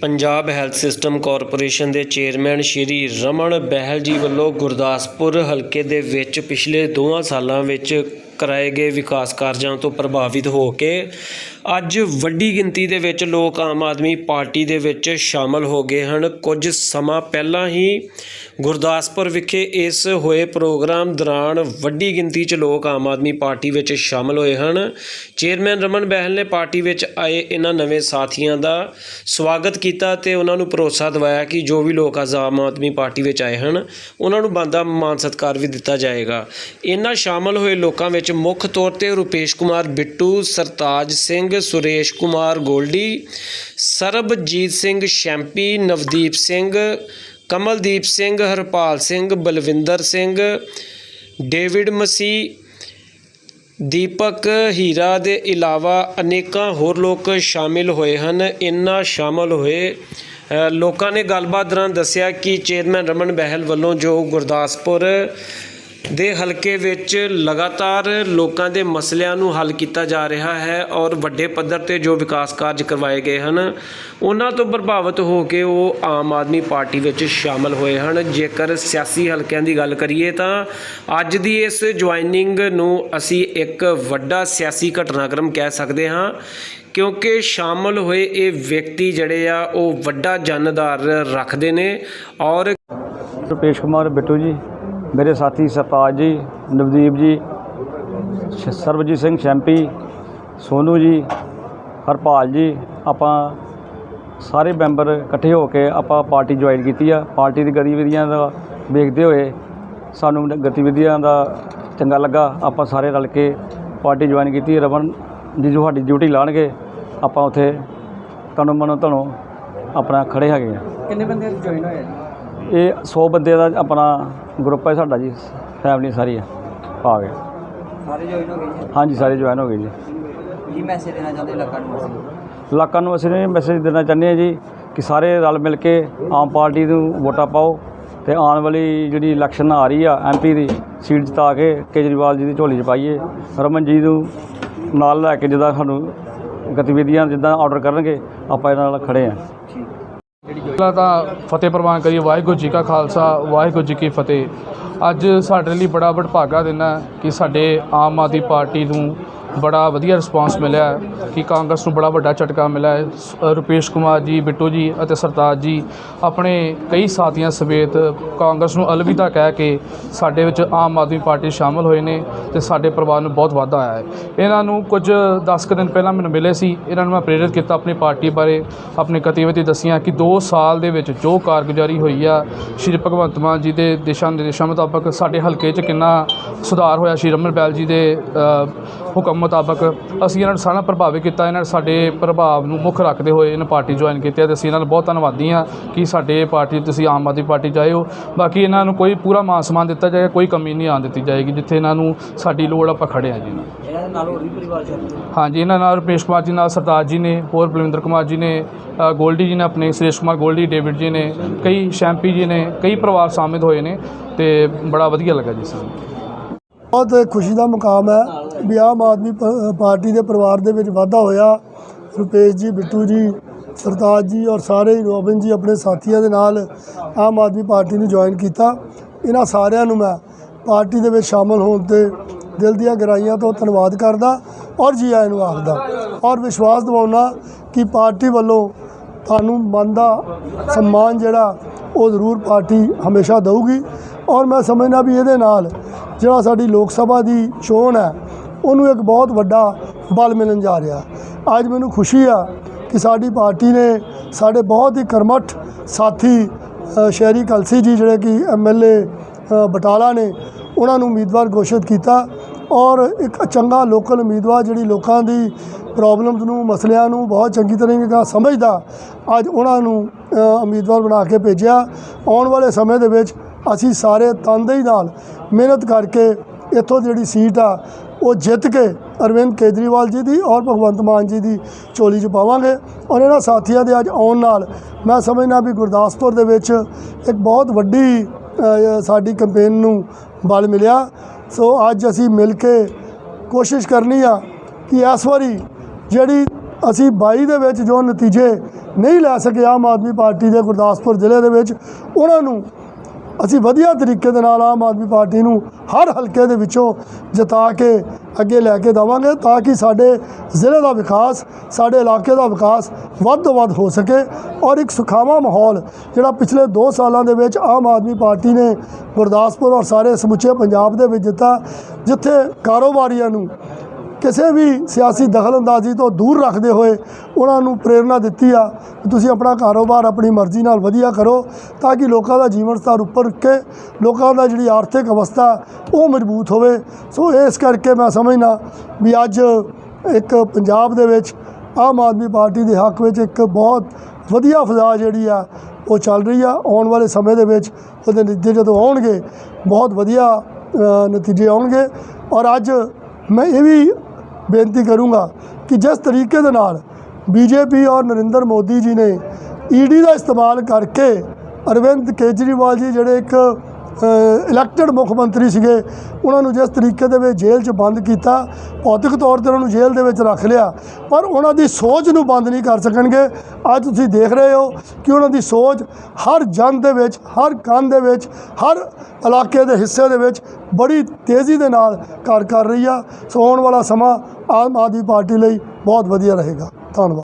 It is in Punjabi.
ਪੰਜਾਬ ਹੈਲਥ ਸਿਸਟਮ ਕਾਰਪੋਰੇਸ਼ਨ ਦੇ ਚੇਅਰਮੈਨ ਸ਼੍ਰੀ ਰਮਨ ਬਹਿਲ ਜੀ ਵੱਲੋਂ ਗੁਰਦਾਸਪੁਰ ਹਲਕੇ ਦੇ ਵਿੱਚ ਪਿਛਲੇ ਦੋਹਾਂ ਸਾਲਾਂ ਵਿੱਚ ਕਰਾਏ ਗਏ ਵਿਕਾਸ ਕਾਰਜਾਂ ਤੋਂ ਪ੍ਰਭਾਵਿਤ ਹੋ ਕੇ ਅੱਜ ਵੱਡੀ ਗਿਣਤੀ ਦੇ ਵਿੱਚ ਲੋਕ ਆਮ ਆਦਮੀ ਪਾਰਟੀ ਦੇ ਵਿੱਚ ਸ਼ਾਮਲ ਹੋ ਗਏ ਹਨ। ਕੁਝ ਸਮਾਂ ਪਹਿਲਾਂ ਹੀ ਗੁਰਦਾਸਪੁਰ ਵਿਖੇ ਇਸ ਹੋਏ ਪ੍ਰੋਗਰਾਮ ਦੌਰਾਨ ਵੱਡੀ ਗਿਣਤੀ 'ਚ ਲੋਕ ਆਮ ਆਦਮੀ ਪਾਰਟੀ ਵਿੱਚ ਸ਼ਾਮਲ ਹੋਏ ਹਨ। ਚੇਅਰਮੈਨ ਰਮਨ ਬਹਿਲ ਨੇ ਪਾਰਟੀ ਵਿੱਚ ਆਏ ਇਹਨਾਂ ਨਵੇਂ ਸਾਥੀਆਂ ਦਾ ਸਵਾਗਤ ਕੀਤਾ ਤੇ ਉਹਨਾਂ ਨੂੰ ਭਰੋਸਾ ਦਿਵਾਇਆ ਕਿ ਜੋ ਵੀ ਲੋਕ ਅੱਜ ਆਮ ਆਦਮੀ ਪਾਰਟੀ ਵਿੱਚ ਆਏ ਹਨ ਉਹਨਾਂ ਨੂੰ ਬੰਦਾ ਮਾਨ ਸਤਿਕਾਰ ਵੀ ਦਿੱਤਾ ਜਾਏਗਾ। ਇਹਨਾਂ ਸ਼ਾਮਲ ਹੋਏ ਲੋਕਾਂ ਵਿੱਚ ਮੁੱਖ ਤੌਰ ਤੇ ਰੁਪੇਸ਼ ਕੁਮਾਰ ਬਿੱਟੂ, ਸਰਤਾਜ ਸਿੰਘ, ਸੁਰੇਸ਼ ਕੁਮਾਰ ਗੋਲਡੀ, ਸਰਬਜੀਤ ਸਿੰਘ ਸ਼ੈਂਪੀ, ਨਵਦੀਪ ਸਿੰਘ, ਕਮਲਦੀਪ ਸਿੰਘ, ਹਰਪਾਲ ਸਿੰਘ, ਬਲਵਿੰਦਰ ਸਿੰਘ, ਡੇਵਿਡ ਮਸੀਹ ਦੀਪਕ ਹੀਰਾ ਦੇ ਇਲਾਵਾ ਅਨੇਕਾਂ ਹੋਰ ਲੋਕ ਸ਼ਾਮਿਲ ਹੋਏ ਹਨ। ਇਨ੍ਹਾਂ ਸ਼ਾਮਲ ਹੋਏ ਲੋਕਾਂ ਨੇ ਗੱਲਬਾਤ ਦੌਰਾਨ ਦੱਸਿਆ ਕਿ ਚੇਅਰਮੈਨ ਰਮਨ ਬਹਿਲ ਵੱਲੋਂ ਜੋ ਗੁਰਦਾਸਪੁਰ ਦੇ ਹਲਕੇ ਵਿੱਚ ਲਗਾਤਾਰ ਲੋਕਾਂ ਦੇ ਮਸਲਿਆਂ ਨੂੰ ਹੱਲ ਕੀਤਾ ਜਾ ਰਿਹਾ ਹੈ ਔਰ ਵੱਡੇ ਪੱਧਰ ਤੇ ਜੋ ਵਿਕਾਸ ਕਾਰਜ ਕਰਵਾਏ ਗਏ ਹਨ, ਉਹਨਾਂ ਤੋਂ ਪ੍ਰਭਾਵਿਤ ਹੋ ਕੇ ਉਹ ਆਮ ਆਦਮੀ ਪਾਰਟੀ ਵਿੱਚ ਸ਼ਾਮਲ ਹੋਏ ਹਨ। ਜੇਕਰ ਸਿਆਸੀ ਹਲਕਿਆਂ ਦੀ ਗੱਲ ਕਰੀਏ ਤਾਂ ਅੱਜ ਦੀ ਇਸ ਜੁਆਇਨਿੰਗ ਨੂੰ ਅਸੀਂ ਇੱਕ ਵੱਡਾ ਸਿਆਸੀ ਘਟਨਾਕ੍ਰਮ ਕਹਿ ਸਕਦੇ ਹਾਂ, ਕਿਉਂਕਿ ਸ਼ਾਮਲ ਹੋਏ ਇਹ ਵਿਅਕਤੀ ਜਿਹੜੇ ਆ, ਉਹ ਵੱਡਾ ਜਨਦਾਰ ਰੱਖਦੇ ਨੇ ਔਰ ਰੁਪੇਸ਼ ਕੁਮਾਰ ਬਿੱਟੂ ਜੀ। ਮੇਰੇ ਸਾਥੀ ਸਰਤਾਜ ਜੀ, ਨਵਦੀਪ ਜੀ, ਸ਼- ਸਰਬਜੀਤ ਸਿੰਘ ਸ਼ੈਂਪੀ, ਸੋਨੂ ਜੀ, ਹਰਪਾਲ ਜੀ, ਆਪਾਂ ਸਾਰੇ ਮੈਂਬਰ ਇਕੱਠੇ ਹੋ ਕੇ ਆਪਾਂ ਪਾਰਟੀ ਜੁਆਇਨ ਕੀਤੀ ਆ। ਪਾਰਟੀ ਦੀ ਗਤੀਵਿਧੀਆਂ ਦਾ ਵੇਖਦੇ ਹੋਏ ਸਾਨੂੰ ਗਤੀਵਿਧੀਆਂ ਦਾ ਚੰਗਾ ਲੱਗਾ। ਆਪਾਂ ਸਾਰੇ ਰਲ ਕੇ ਪਾਰਟੀ ਜੁਆਇਨ ਕੀਤੀ। ਰਮਨ ਜੀ ਜੋ ਸਾਡੀ ਡਿਊਟੀ ਲਾਣਗੇ, ਆਪਾਂ ਉੱਥੇ ਤਨੋਂ ਮਨੋਂ ਧਨੋਂ ਆਪਣਾ ਖੜੇ ਹੈਗੇ ਆ। ਕਿੰਨੇ ਬੰਦੇ ਜੁਆਇਨ ਹੋਏ ਜੀ? ਇਹ 100 ਬੰਦੇ ਦਾ ਆਪਣਾ ਗਰੁੱਪ ਹੈ ਸਾਡਾ ਜੀ ਫੈਮਿਲੀ ਸਾਰੀ ਆ ਆ ਗਏ। ਸਾਰੇ ਜੁਆਇਨ ਹੋ ਗਏ ਜੀ? ਹਾਂਜੀ ਸਾਰੇ ਜੁਆਇਨ ਹੋ ਗਏ ਜੀ। ਕੀ ਮੈਸੇਜ ਦੇਣਾ ਚਾਹੁੰਦੇ ਲੋਕਾਂ ਨੂੰ ਅਸੀਂ ਨੂੰ ਅਸੀਂ ਇਹ ਮੈਸੇਜ ਦੇਣਾ ਚਾਹੁੰਦੇ ਹਾਂ ਜੀ ਕਿ ਸਾਰੇ ਰਲ ਮਿਲ ਕੇ ਆਮ ਪਾਰਟੀ ਨੂੰ ਵੋਟਾਂ ਪਾਓ ਤੇ ਆਉਣ ਵਾਲੀ ਜਿਹੜੀ ਇਲੈਕਸ਼ਨ ਆ ਰਹੀ ਆ ਐਮਪੀ ਦੀ ਸੀਟ ਜਿਤਾ ਕੇ ਕੇਜਰੀਵਾਲ ਜੀ ਦੀ ਝੋਲੀ 'ਚ ਪਾਈਏ ਰਮਨ ਜੀ ਨੂੰ ਨਾਲ ਲੈ ਕੇ ਜਿੱਦਾਂ ਸਾਨੂੰ ਗਤੀਵਿਧੀਆਂ ਜਿੱਦਾਂ ਆਰਡਰ ਕਰਨਗੇ ਆਪਾਂ ਇਹਨਾਂ ਨਾਲ ਖੜੇ ਆ ਪਹਿਲਾਂ ਤਾਂ ਫਤਿਹ ਪ੍ਰਵਾਨ ਕਰੀਏ, ਵਾਹਿਗੁਰੂ ਜੀ ਕਾ ਖਾਲਸਾ, ਵਾਹਿਗੁਰੂ ਜੀ ਕੀ ਫਤਿਹ। ਅੱਜ ਸਾਡੇ ਲਈ ਬੜਾ ਵਡਭਾਗਾ ਦਿਨ ਹੈ ਕਿ ਸਾਡੇ ਆਮ ਆਦਮੀ ਪਾਰਟੀ ਨੂੰ ਬੜਾ ਵਧੀਆ ਰਿਸਪਾਂਸ ਮਿਲਿਆ ਕਿ ਕਾਂਗਰਸ ਨੂੰ ਬੜਾ ਵੱਡਾ ਝਟਕਾ ਮਿਲਿਆ ਹੈ। ਰੁਪੇਸ਼ ਕੁਮਾਰ ਜੀ, ਬਿੱਟੂ ਜੀ ਅਤੇ ਸਰਤਾਜ ਜੀ ਆਪਣੇ ਕਈ ਸਾਥੀਆਂ ਸਮੇਤ ਕਾਂਗਰਸ ਨੂੰ ਅਲਵਿਦਾ ਕਹਿ ਕੇ ਸਾਡੇ ਵਿੱਚ ਆਮ ਆਦਮੀ ਪਾਰਟੀ ਸ਼ਾਮਲ ਹੋਏ ਨੇ ਤੇ ਸਾਡੇ ਪਰਿਵਾਰ ਨੂੰ ਬਹੁਤ ਵਾਧਾ ਆਇਆ ਹੈ। ਇਹਨਾਂ ਨੂੰ ਕੁਝ 10 ਕੁ ਦਿਨ ਪਹਿਲਾਂ ਮੈਨੂੰ ਮਿਲੇ ਸੀ। ਇਹਨਾਂ ਨੂੰ ਮੈਂ ਪ੍ਰੇਰਿਤ ਕੀਤਾ ਆਪਣੀ ਪਾਰਟੀ ਬਾਰੇ, ਆਪਣੀ ਗਤੀਵਿਧੀ ਦੱਸੀਆਂ ਕਿ 2 ਸਾਲ ਦੇ ਵਿੱਚ ਜੋ ਕਾਰਗੁਜ਼ਾਰੀ ਹੋਈ ਆ, ਸ਼੍ਰੀ ਭਗਵੰਤ ਮਾਨ ਜੀ ਦੇ ਦਿਸ਼ਾ ਨਿਰਦੇਸ਼ਾਂ ਮੁਤਾਬਕ ਸਾਡੇ ਹਲਕੇ 'ਚ ਕਿੰਨਾ ਸੁਧਾਰ ਹੋਇਆ, ਸ਼੍ਰੀ ਰਮਨ ਬੈਲ ਜੀ ਦੇ ਹੁਕਮ ਮੁਤਾਬਕ ਅਸੀਂ ਇਹਨਾਂ ਨੂੰ ਸਾਰਾ ਪ੍ਰਭਾਵਿਤ ਕੀਤਾ ਇਹਨਾਂ ਨੇ ਸਾਡੇ ਪ੍ਰਭਾਵ ਨੂੰ ਮੁੱਖ ਰੱਖਦੇ ਹੋਏ ਇਹਨਾਂ ਪਾਰਟੀ ਜੁਆਇਨ ਕੀਤੀ ਹੈ ਤੇ ਅਸੀਂ ਇਹਨਾਂ ਨੂੰ ਬਹੁਤ ਧੰਨਵਾਦੀ ਹਾਂ ਕਿ ਸਾਡੇ ਪਾਰਟੀ ਤੁਸੀਂ ਆਮ ਆਦਮੀ ਪਾਰਟੀ 'ਚ ਆਏ ਹੋ। ਬਾਕੀ ਇਹਨਾਂ ਨੂੰ ਕੋਈ ਪੂਰਾ ਮਾਨ ਸਨਮਾਨ ਦਿੱਤਾ ਜਾਏਗਾ ਕੋਈ ਕਮੀ ਨਹੀਂ ਆਉਣ ਦਿੱਤੀ ਜਾਏਗੀ ਜਿੱਥੇ ਇਹਨਾਂ ਨੂੰ ਸਾਡੀ ਲੋੜ ਆਪਾਂ ਖੜੇ ਹਾਂ ਜੀ। ਇਹਨਾਂ ਨਾਲ। ਇਹਨਾਂ ਦੇ ਨਾਲ ਹੋਰ ਵੀ ਪਰਿਵਾਰ ਚੱਲਦੇ ਹਾਂਜੀ ਇਹਨਾਂ ਨਾਲ ਰੁਪੇਸ਼ ਕੁਮਾਰ ਜੀ ਨਾਲ ਸਰਦਾਰ ਜੀ ਨੇ ਹੋਰ ਬਲਵਿੰਦਰ ਕੁਮਾਰ ਜੀ ਨੇ ਗੋਲਡੀ ਜੀ ਨੇ ਆਪਣੇ ਸੁਰੇਸ਼ ਕੁਮਾਰ ਗੋਲਡੀ ਡੇਵਿਡ ਜੀ ਨੇ ਕਈ ਸ਼ੈਂਪੀ ਜੀ ਨੇ ਕਈ ਪਰਿਵਾਰ ਸ਼ਾਮਿਲ ਹੋਏ ਨੇ ਤੇ ਬੜਾ ਵਧੀਆ ਲੱਗਾ ਜੀ ਸਾਨੂੰ। ਬਹੁਤ ਖੁਸ਼ੀ ਦਾ ਮੁਕਾਮ ਹੈ। ਵੀ ਆਮ ਆਦਮੀ ਪਾਰਟੀ ਦੇ ਪਰਿਵਾਰ ਦੇ ਵਿੱਚ ਵਾਧਾ ਹੋਇਆ। ਰੁਪੇਸ਼ ਜੀ, ਬਿੱਟੂ ਜੀ, ਸਰਤਾਜ ਜੀ ਔਰ ਸਾਰੇ ਹੀ ਰੋਬਿਨ ਜੀ ਆਪਣੇ ਸਾਥੀਆਂ ਦੇ ਨਾਲ ਆਮ ਆਦਮੀ ਪਾਰਟੀ ਨੂੰ ਜੁਆਇਨ ਕੀਤਾ। ਇਹਨਾਂ ਸਾਰਿਆਂ ਨੂੰ ਮੈਂ ਪਾਰਟੀ ਦੇ ਵਿੱਚ ਸ਼ਾਮਲ ਹੋਣ ਤੇ ਦਿਲ ਦੀਆਂ ਗਹਿਰਾਈਆਂ ਤੋਂ ਧੰਨਵਾਦ ਕਰਦਾ ਔਰ ਜੀ ਆਇਆਂ ਨੂੰ ਆਖਦਾ ਔਰ ਵਿਸ਼ਵਾਸ ਦਿਵਾਉਣਾ ਕਿ ਪਾਰਟੀ ਵੱਲੋਂ ਤੁਹਾਨੂੰ ਮਨ ਦਾ ਸਨਮਾਨ ਜਿਹੜਾ ਉਹ ਜ਼ਰੂਰ ਪਾਰਟੀ ਹਮੇਸ਼ਾ ਦੇਊਗੀ। ਔਰ ਮੈਂ ਸਮਝਦਾ ਵੀ ਇਹਦੇ ਨਾਲ ਜਿਹੜਾ ਸਾਡੀ ਲੋਕ ਸਭਾ ਦੀ ਚੋਣ ਹੈ ਉਹਨੂੰ ਇੱਕ ਬਹੁਤ ਵੱਡਾ ਬਲ ਮਿਲਣ ਜਾ ਰਿਹਾ। ਅੱਜ ਮੈਨੂੰ ਖੁਸ਼ੀ ਆ ਕਿ ਸਾਡੀ ਪਾਰਟੀ ਨੇ ਸਾਡੇ ਬਹੁਤ ਹੀ ਕਰਮਠ ਸਾਥੀ ਸ਼ਹਿਰੀ ਕਲਸੀ ਜੀ ਜਿਹੜੇ ਕਿ ਐਮਐਲਏ ਬਟਾਲਾ ਨੇ, ਉਹਨਾਂ ਨੂੰ ਉਮੀਦਵਾਰ ਘੋਸ਼ਿਤ ਕੀਤਾ ਔਰ ਇੱਕ ਚੰਗਾ ਲੋਕਲ ਉਮੀਦਵਾਰ ਜਿਹੜੀ ਲੋਕਾਂ ਦੀ ਪ੍ਰੋਬਲਮਸ ਨੂੰ, ਮਸਲਿਆਂ ਨੂੰ ਬਹੁਤ ਚੰਗੀ ਤਰ੍ਹਾਂ ਨਾਲ ਸਮਝਦਾ, ਅੱਜ ਉਹਨਾਂ ਨੂੰ ਉਮੀਦਵਾਰ ਬਣਾ ਕੇ ਭੇਜਿਆ। ਆਉਣ ਵਾਲੇ ਸਮੇਂ ਦੇ ਵਿੱਚ ਅਸੀਂ ਸਾਰੇ ਤਨਦੇਹੀ ਨਾਲ ਮਿਹਨਤ ਕਰਕੇ ਇੱਥੋਂ ਜਿਹੜੀ ਸੀਟ ਆ ਉਹ ਜਿੱਤ ਕੇ ਅਰਵਿੰਦ ਕੇਜਰੀਵਾਲ ਜੀ ਦੀ ਔਰ ਭਗਵੰਤ ਮਾਨ ਜੀ ਦੀ ਝੋਲੀ 'ਚ ਪਾਵਾਂਗੇ ਔਰ ਇਹਨਾਂ ਸਾਥੀਆਂ ਦੇ ਅੱਜ ਆਉਣ ਨਾਲ ਮੈਂ ਸਮਝਣਾ ਵੀ ਗੁਰਦਾਸਪੁਰ ਦੇ ਵਿੱਚ ਇੱਕ ਬਹੁਤ ਵੱਡੀ ਸਾਡੀ ਕੈਂਪੇਨ ਨੂੰ ਬਲ ਮਿਲਿਆ। ਸੋ ਅੱਜ ਅਸੀਂ ਮਿਲ ਕੇ ਕੋਸ਼ਿਸ਼ ਕਰਨੀ ਆ ਕਿ ਇਸ ਵਾਰੀ ਜਿਹੜੀ ਅਸੀਂ 22 ਦੇ ਵਿੱਚ ਜੋ ਨਤੀਜੇ ਨਹੀਂ ਲੈ ਸਕੇ ਆਮ ਆਦਮੀ ਪਾਰਟੀ ਦੇ ਗੁਰਦਾਸਪੁਰ ਜ਼ਿਲ੍ਹੇ ਦੇ ਵਿੱਚ, ਉਹਨਾਂ ਨੂੰ ਅਸੀਂ ਵਧੀਆ ਤਰੀਕੇ ਦੇ ਨਾਲ ਆਮ ਆਦਮੀ ਪਾਰਟੀ ਨੂੰ ਹਰ ਹਲਕੇ ਦੇ ਵਿੱਚੋਂ ਜਿਤਾ ਕੇ ਅੱਗੇ ਲੈ ਕੇ ਦੇਵਾਂਗੇ ਤਾਂ ਕਿ ਸਾਡੇ ਜ਼ਿਲ੍ਹੇ ਦਾ ਵਿਕਾਸ, ਸਾਡੇ ਇਲਾਕੇ ਦਾ ਵਿਕਾਸ ਵੱਧ ਤੋਂ ਵੱਧ ਹੋ ਸਕੇ ਔਰ ਇੱਕ ਸੁਖਾਵਾਂ ਮਾਹੌਲ ਜਿਹੜਾ ਪਿਛਲੇ 2 ਸਾਲਾਂ ਦੇ ਵਿੱਚ ਆਮ ਆਦਮੀ ਪਾਰਟੀ ਨੇ ਗੁਰਦਾਸਪੁਰ ਔਰ ਸਾਰੇ ਸਮੁੱਚੇ ਪੰਜਾਬ ਦੇ ਵਿੱਚ ਦਿੱਤਾ, ਜਿੱਥੇ ਕਾਰੋਬਾਰੀਆਂ ਨੂੰ ਕਿਸੇ ਵੀ ਸਿਆਸੀ ਦਖਲਅੰਦਾਜ਼ੀ ਤੋਂ ਦੂਰ ਰੱਖਦੇ ਹੋਏ ਉਹਨਾਂ ਨੂੰ ਪ੍ਰੇਰਣਾ ਦਿੱਤੀ ਆ ਕਿ ਤੁਸੀਂ ਆਪਣਾ ਕਾਰੋਬਾਰ ਆਪਣੀ ਮਰਜ਼ੀ ਨਾਲ ਵਧੀਆ ਕਰੋ ਤਾਂ ਕਿ ਲੋਕਾਂ ਦਾ ਜੀਵਨ ਸਤਰ ਉੱਪਰ ਉੱਠ ਕੇ ਲੋਕਾਂ ਦਾ ਜਿਹੜੀ ਆਰਥਿਕ ਅਵਸਥਾ ਉਹ ਮਜ਼ਬੂਤ ਹੋਵੇ। ਸੋ ਇਸ ਕਰਕੇ ਮੈਂ ਸਮਝਦਾ ਵੀ ਅੱਜ ਇੱਕ ਪੰਜਾਬ ਦੇ ਵਿੱਚ ਆਮ ਆਦਮੀ ਪਾਰਟੀ ਦੇ ਹੱਕ ਵਿੱਚ ਇੱਕ ਬਹੁਤ ਵਧੀਆ ਫਜ਼ਾ ਜਿਹੜੀ ਆ, ਉਹ ਚੱਲ ਰਹੀ ਆ। ਆਉਣ ਵਾਲੇ ਸਮੇਂ ਦੇ ਵਿੱਚ ਉਹਦੇ ਨਤੀਜੇ ਜਦੋਂ ਆਉਣਗੇ, ਬਹੁਤ ਵਧੀਆ ਨਤੀਜੇ ਆਉਣਗੇ। ਔਰ ਅੱਜ ਮੈਂ ਇਹ ਵੀ ਬੇਨਤੀ ਕਰੂੰਗਾ ਕਿ ਜਿਸ ਤਰੀਕੇ ਦੇ ਨਾਲ ਬੀਜੇਪੀ ਔਰ ਨਰਿੰਦਰ ਮੋਦੀ ਜੀ ਨੇ ਈਡੀ ਦਾ ਇਸਤੇਮਾਲ ਕਰਕੇ ਅਰਵਿੰਦ ਕੇਜਰੀਵਾਲ ਜੀ ਜਿਹੜੇ ਇੱਕ ਇਲੈਕਟਡ ਮੁੱਖ ਮੰਤਰੀ ਸੀਗੇ। ਉਹਨਾਂ ਨੂੰ ਜਿਸ ਤਰੀਕੇ ਦੇ ਵਿੱਚ ਜੇਲ੍ਹ 'ਚ ਬੰਦ ਕੀਤਾ, ਭੌਤਿਕ ਤੌਰ ਤੇ ਉਹਨਾਂ ਨੂੰ ਜੇਲ੍ਹ ਦੇ ਵਿੱਚ ਰੱਖ ਲਿਆ। ਪਰ ਉਹਨਾਂ ਦੀ ਸੋਚ ਨੂੰ ਬੰਦ ਨਹੀਂ ਕਰ ਸਕਣਗੇ। ਅੱਜ ਤੁਸੀਂ ਦੇਖ ਰਹੇ ਹੋ ਕਿ ਉਹਨਾਂ ਦੀ ਸੋਚ ਹਰ ਜਨ ਦੇ ਵਿੱਚ, ਹਰ ਕੰਨ ਦੇ ਵਿੱਚ, ਹਰ ਇਲਾਕੇ ਦੇ ਹਿੱਸੇ ਦੇ ਵਿੱਚ ਬੜੀ ਤੇਜ਼ੀ ਦੇ ਨਾਲ ਕਾਰ ਕਰ ਰਹੀ ਆ। ਸੋ ਆਉਣ ਵਾਲਾ ਸਮਾਂ ਆਮ ਆਦਮੀ ਪਾਰਟੀ ਲਈ ਬਹੁਤ ਵਧੀਆ ਰਹੇਗਾ। ਧੰਨਵਾਦ।